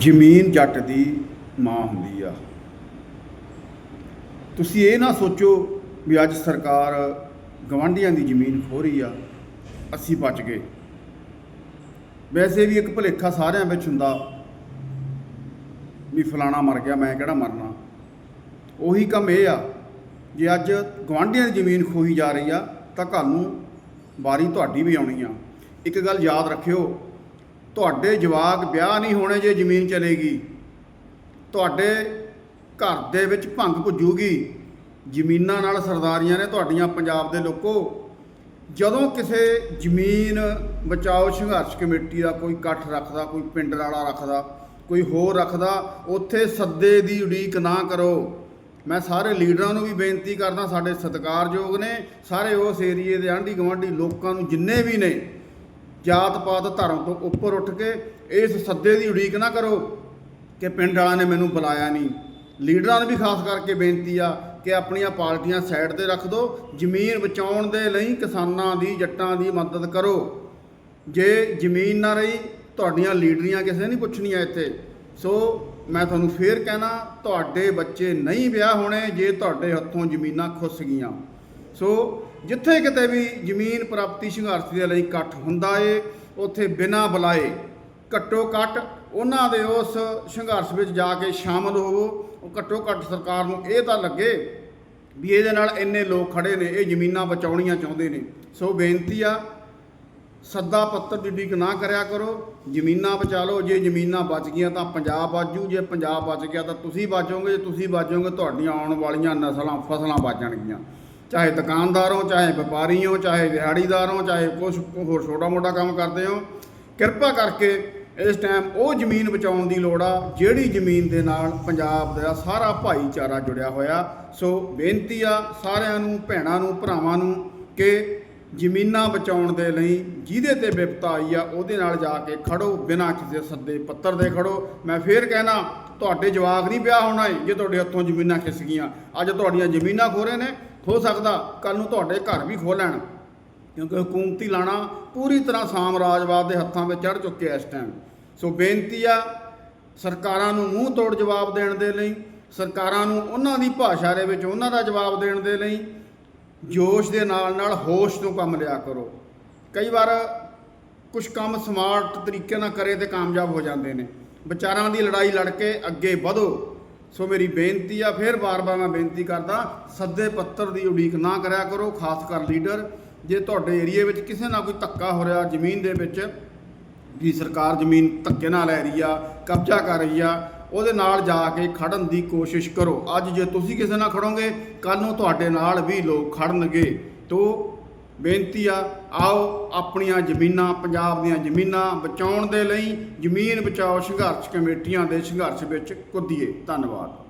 ਜ਼ਮੀਨ ਜੱਟ ਦੀ ਮਾਂ ਹੁੰਦੀ ਆ। ਤੁਸੀਂ ਇਹ ਨਾ ਸੋਚੋ ਵੀ ਅੱਜ ਸਰਕਾਰ ਗਵਾਂਢੀਆਂ ਦੀ ਜ਼ਮੀਨ ਖੋ ਰਹੀ ਆ, ਅਸੀਂ ਬਚ ਗਏ। ਵੈਸੇ ਵੀ ਇੱਕ ਭੁਲੇਖਾ ਸਾਰਿਆਂ ਵਿੱਚ ਹੁੰਦਾ ਵੀ ਫਲਾਣਾ ਮਰ ਗਿਆ, ਮੈਂ ਕਿਹੜਾ ਮਰਨਾ। ਉਹੀ ਕੰਮ ਇਹ ਆ, ਜੇ ਅੱਜ ਗਵਾਂਢੀਆਂ ਦੀ ਜ਼ਮੀਨ ਖੋਹੀ ਜਾ ਰਹੀ ਆ, ਤਾਂ ਕੱਲ੍ਹ ਨੂੰ ਵਾਰੀ ਤੁਹਾਡੀ ਵੀ ਆਉਣੀ ਆ। ਇੱਕ ਗੱਲ ਯਾਦ ਰੱਖਿਓ ਤੁਹਾਡੇ ਜਵਾਕ ਵਿਆਹ ਨਹੀਂ ਹੋਣੇ ਜੇ ਜ਼ਮੀਨ ਚਲੇਗੀ। ਤੁਹਾਡੇ ਘਰ ਦੇ ਵਿੱਚ ਭੰਗ ਪੁੱਜੂਗੀ ਜ਼ਮੀਨਾਂ ਨਾਲ ਸਰਦਾਰੀਆਂ ਨੇ ਤੁਹਾਡੀਆਂ ਪੰਜਾਬ ਦੇ ਲੋਕੋ। ਜਦੋਂ ਕਿਸੇ ਜ਼ਮੀਨ ਬਚਾਓ ਸੰਘਰਸ਼ ਕਮੇਟੀ ਦਾ ਕੋਈ ਇਕੱਠ ਰੱਖਦਾ, ਕੋਈ ਪਿੰਡ ਵਾਲਾ ਰੱਖਦਾ, ਕੋਈ ਹੋਰ ਰੱਖਦਾ, ਉੱਥੇ ਸੱਦੇ ਦੀ ਉਡੀਕ ਨਾ ਕਰੋ। ਮੈਂ ਸਾਰੇ ਲੀਡਰਾਂ ਨੂੰ ਵੀ ਬੇਨਤੀ ਕਰਦਾ, ਸਾਡੇ ਸਤਿਕਾਰਯੋਗ ਨੇ ਸਾਰੇ ਉਸ ਏਰੀਏ ਦੇ ਆਂਢੀ ਗੁਆਂਢੀ ਲੋਕਾਂ ਨੂੰ ਜਿੰਨੇ ਵੀ ਨੇ ਜਾਤ ਪਾਤ ਧਰਮ ਤੋਂ ਉੱਪਰ ਉੱਠ ਕੇ ਇਸ ਸੱਦੇ ਦੀ ਉਡੀਕ ਨਾ ਕਰੋ ਕਿ ਪਿੰਡ ਵਾਲਿਆਂ ਨੇ ਮੈਨੂੰ ਬੁਲਾਇਆ ਨਹੀਂ। ਲੀਡਰਾਂ ਨੂੰ ਵੀ ਖਾਸ ਕਰਕੇ ਬੇਨਤੀ ਆ ਕਿ ਆਪਣੀਆਂ ਪਾਰਟੀਆਂ ਸਾਈਡ ਤੇ ਰੱਖ ਦਿਓ ਜ਼ਮੀਨ ਬਚਾਉਣ ਦੇ ਲਈ ਕਿਸਾਨਾਂ ਦੀ, ਜੱਟਾਂ ਦੀ ਮਦਦ ਕਰੋ। ਜੇ ਜ਼ਮੀਨ ਨਾ ਰਹੀ, ਤੁਹਾਡੀਆਂ ਲੀਡਰੀਆਂ ਕਿਸੇ ਨਹੀਂ ਪੁੱਛਣੀਆਂ ਇੱਥੇ। ਸੋ ਮੈਂ ਤੁਹਾਨੂੰ ਫੇਰ ਕਹਿਣਾ, ਤੁਹਾਡੇ ਬੱਚੇ ਨਹੀਂ ਵਿਆਹ ਹੋਣੇ ਜੇ ਤੁਹਾਡੇ ਹੱਥੋਂ ਜ਼ਮੀਨਾਂ ਖੁੱਸ ਗਈਆਂ। ਸੋ ਜਿੱਥੇ ਕਿਤੇ ਵੀ ਜ਼ਮੀਨ ਪ੍ਰਾਪਤੀ ਸੰਘਰਸ਼ ਦੇ ਲਈ ਇਕੱਠ ਹੁੰਦਾ ਏ, ਉੱਥੇ ਬਿਨਾਂ ਬੁਲਾਏ ਘੱਟੋ ਘੱਟ ਉਹਨਾਂ ਦੇ ਉਸ ਸੰਘਰਸ਼ ਵਿੱਚ ਜਾ ਕੇ ਸ਼ਾਮਲ ਹੋਵੋ। ਉਹ ਘੱਟੋ ਘੱਟ ਸਰਕਾਰ ਨੂੰ ਇਹ ਤਾਂ ਲੱਗੇ ਵੀ ਇਹਦੇ ਨਾਲ ਇੰਨੇ ਲੋਕ ਖੜੇ ਨੇ, ਇਹ ਜ਼ਮੀਨਾਂ ਬਚਾਉਣੀਆਂ ਚਾਹੁੰਦੇ ਨੇ। ਸੋ ਬੇਨਤੀ ਆ, ਸੱਦਾ ਪੱਤਰ ਦੀ ਉਡੀਕ ਨਾ ਕਰਿਆ ਕਰੋ। ਜ਼ਮੀਨਾਂ ਬਚਾ ਲਓ। ਜੇ ਜ਼ਮੀਨਾਂ ਬਚ ਗਈਆਂ ਤਾਂ ਪੰਜਾਬ ਬਾਜੂ, ਜੇ ਪੰਜਾਬ ਬਚ ਗਿਆ ਤਾਂ ਤੁਸੀਂ ਬਾਜੋਗੇ ਜੇ ਤੁਸੀਂ ਬਾਜੋਗੇ ਤੁਹਾਡੀਆਂ ਆਉਣ ਵਾਲੀਆਂ ਨਸਲਾਂ, ਫਸਲਾਂ ਬਾਜਣਗੀਆਂ ਚਾਹੇ ਦੁਕਾਨਦਾਰ ਹੋ ਚਾਹੇ ਵਪਾਰੀ ਹੋ ਚਾਹੇ ਦਿਹਾੜੀਦਾਰ ਹੋ ਚਾਹੇ ਕੁਛ ਹੋਰ ਛੋਟਾ ਮੋਟਾ ਕੰਮ ਕਰਦੇ ਹੋ, ਕਿਰਪਾ ਕਰਕੇ ਇਸ ਟਾਈਮ ਉਹ ਜ਼ਮੀਨ ਬਚਾਉਣ ਦੀ ਲੋੜ ਆ, ਜਿਹੜੀ ਜ਼ਮੀਨ ਦੇ ਨਾਲ ਪੰਜਾਬ ਦਾ ਸਾਰਾ ਭਾਈਚਾਰਾ ਜੁੜਿਆ ਹੋਇਆ। ਸੋ ਬੇਨਤੀ ਆ ਸਾਰਿਆਂ ਨੂੰ, ਭੈਣਾਂ ਨੂੰ, ਭਰਾਵਾਂ ਨੂੰ ਕਿ ਜ਼ਮੀਨਾਂ ਬਚਾਉਣ ਦੇ ਲਈ ਜਿਹਦੇ ਤੇ ਵਿਪਤਾ ਆਈ ਆ, ਉਹਦੇ ਨਾਲ ਜਾ ਕੇ ਖੜੋ, ਬਿਨਾਂ ਕਿਸੇ ਸੱਦੇ ਪੱਤਰ ਦੇ ਖੜੋ। ਮੈਂ ਫੇਰ ਕਹਿਣਾ, ਤੁਹਾਡੇ ਜਵਾਕ ਨਹੀਂ ਪਿਆ ਹੋਣਾ ਏ, ਜੇ ਤੁਹਾਡੇ ਹੱਥੋਂ ਜ਼ਮੀਨਾਂ ਖਿਸ ਗਈਆਂ। ਅੱਜ ਤੁਹਾਡੀਆਂ ਜ਼ਮੀਨਾਂ ਖੋ ਨੇ ਹੋ ਸਕਦਾ ਕੱਲ ਨੂੰ ਤੁਹਾਡੇ ਘਰ ਵੀ ਖੋ ਲੈਣ। ਕਿਉਂਕਿ ਹਕੂਮਤੀ ਲਾਣਾ ਪੂਰੀ ਤਰ੍ਹਾਂ ਸਾਮਰਾਜਵਾਦ ਦੇ ਹੱਥਾਂ ਵਿੱਚ ਚੜ ਚੁੱਕਿਆ ਇਸ ਟਾਈਮ ਸੋ ਬੇਨਤੀ ਆ ਸਰਕਾਰਾਂ ਨੂੰ ਮੂੰਹ ਤੋੜ ਜਵਾਬ ਦੇਣ ਦੇ ਲਈ, ਸਰਕਾਰਾਂ ਨੂੰ ਉਹਨਾਂ ਦੀ ਭਾਸ਼ਾ ਦੇ ਵਿੱਚ ਉਹਨਾਂ ਦਾ ਜਵਾਬ ਦੇਣ ਦੇ ਲਈ, ਜੋਸ਼ ਦੇ ਨਾਲ ਨਾਲ ਹੋਸ਼ ਤੋਂ ਕੰਮ ਲਿਆ ਕਰੋ। ਕਈ ਵਾਰ ਕੁਝ ਕੰਮ ਸਮਾਰਟ ਤਰੀਕੇ ਨਾਲ ਕਰੇ ਤੇ ਕਾਮਯਾਬ ਹੋ ਜਾਂਦੇ ਨੇ। ਵਿਚਾਰਾਂ ਦੀ ਲੜਾਈ ਲੜ ਕੇ ਅੱਗੇ ਵਧੋ। ਸੋ ਮੇਰੀ ਬੇਨਤੀ ਆ, ਫਿਰ ਵਾਰ ਵਾਰ ਮੈਂ ਬੇਨਤੀ ਕਰਦਾ, ਸੱਦੇ ਪੱਤਰ ਦੀ ਉਡੀਕ ਨਾ ਕਰਿਆ ਕਰੋ, ਖਾਸ ਕਰ ਲੀਡਰ। ਜੇ ਤੁਹਾਡੇ ਏਰੀਏ ਵਿੱਚ ਕਿਸੇ ਨਾਲ ਕੋਈ ਧੱਕਾ ਹੋ ਰਿਹਾ ਜ਼ਮੀਨ ਦੇ ਵਿੱਚ, ਵੀ ਸਰਕਾਰ ਜ਼ਮੀਨ ਧੱਕੇ ਨਾਲ ਲੈ ਰਹੀ ਆ, ਕਬਜ਼ਾ ਕਰ ਰਹੀ ਆ, ਉਹਦੇ ਨਾਲ ਜਾ ਕੇ ਖੜਨ ਦੀ ਕੋਸ਼ਿਸ਼ ਕਰੋ। ਅੱਜ ਜੇ ਤੁਸੀਂ ਕਿਸੇ ਨਾਲ ਖੜੋਗੇ ਕੱਲ ਨੂੰ ਤੁਹਾਡੇ ਨਾਲ ਵੀ ਲੋਕ ਖੜਨਗੇ। ਤੋ ਬੇਨਤੀ ਆ, ਆਓ ਆਪਣੀਆਂ ਜ਼ਮੀਨਾਂ, ਪੰਜਾਬ ਦੀਆਂ ਜ਼ਮੀਨਾਂ ਬਚਾਉਣ ਦੇ ਲਈ ਜ਼ਮੀਨ ਬਚਾਓ ਸੰਘਰਸ਼ ਕਮੇਟੀਆਂ ਦੇ ਸੰਘਰਸ਼ ਵਿੱਚ ਕੁੱਦੀਏ। ਧੰਨਵਾਦ।